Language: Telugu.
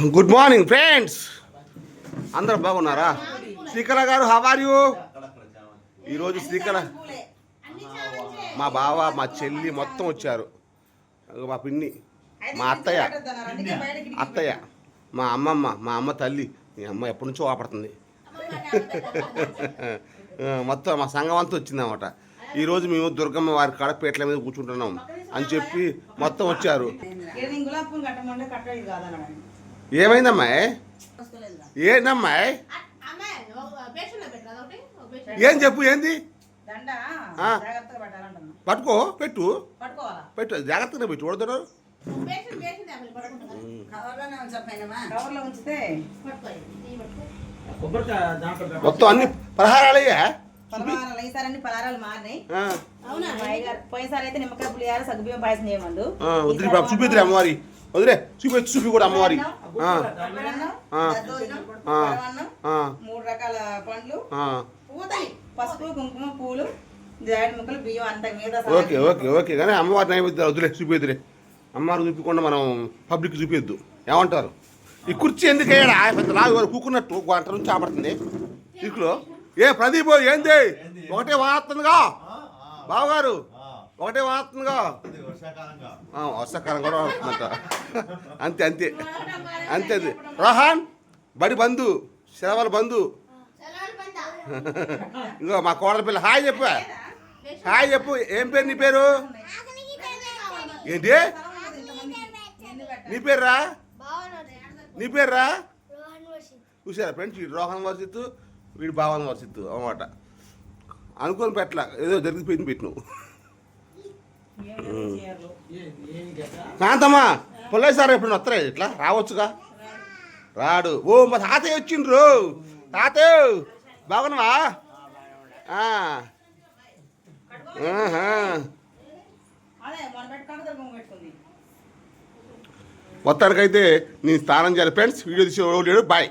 Good morning friends. అందరు బాగున్నారా? శ్రీకళ గారు హవార్ యూ ఈరోజు శ్రీకళ మా బావ మా చెల్లి మొత్తం వచ్చారు. మా పిన్ని మా అత్తయ్య. అత్తయ్య మా అమ్మమ్మ మా అమ్మ తల్లి. మీ అమ్మ ఎప్పటి నుంచో ఆపడుతుంది మొత్తం మా సంఘం అంతా వచ్చిందన్నమాట. ఈరోజు మేము దుర్గమ్మ వారి కాడ మీద కూర్చుంటున్నాం అని చెప్పి మొత్తం వచ్చారు. ఏమైందమ్మా? ఏందమ్మా? ఏం చెప్పు ఏంది? పట్టుకో పెట్టు. పట్టుకోవాలా? పెట్టు జాగ్రత్తగా పెట్టు ఉంచితే మొత్తం అన్ని పలహారాలయ్యా పలహారాలు ఈసారి అన్ని పలహారాలు మారినాయి. పోయినసారి అయితే నిమ్మకాయ పులిహార సగ్గుబియ్యం పాయసం చేయమందు ఆ, వదిలే బాబు చూపిద్దురే అమ్మవారి. వదిలే చూపి చూపి కూడా అమ్మవారి. ఆ, ఆ. ఆ. ఆ, మూడు రకాల పండ్లు. పసుపు కుంకుమ పూలు జాడి ముక్కలు బియ్యం అంత మీద ఓకే ఓకే ఓకే. కానీ అమ్మవారి నైవేద్యం వదిలే చూపిద్దురే అమ్మవారు చూపించకుండా మనం పబ్లిక్ చూపిద్దు ఏమంటారు? ఈ కుర్చీ ఎందుకు వేయడా? పెద్ద లాగు వారు కూకున్నట్టు గంట నుంచి ఆపడుతుంది. ఇరుకులో ఏ ప్రదీప్ ఏంది? ఒకటే వాడుతుందిగా. బావగారు. ఒకటే వాడుతుందిగా ఆ, వర్షాకాలం కూడా వస్తుందంట అంతే అంతే. అంతే అది రోహన్ బడి బంధు సెలవుల బంధు. ఇంకో మా కోడల పిల్ల. హాయ్ చెప్పు. హాయ్ చెప్పు. ఏం పేరు నీ పేరు? ఏంటి? నీ పేరురా? నీ పేరురా? చూసారా ఫ్రెండ్స్? వీడు రోహన్ వర్షిత్తు వీడు భావన్ వర్షిత్తు అన్నమాట. అనుకోని పెట్టల. ఏదో జరిగిపోయింది పెట్టినావు. కాంతమ్మా పుల్లయ్య సార్ ఎప్పుడు వస్తారా ఇట్లా? రావచ్చుగా? రాడు. ఓ మా తాతయ్య వచ్చిండ్రు. తాతయ్య బాగున్నావా? ఆ. మొత్తానికైతే నేను స్నానం చేయాలి. ఫ్రెండ్స్ వీడియో తీసి బాయ్.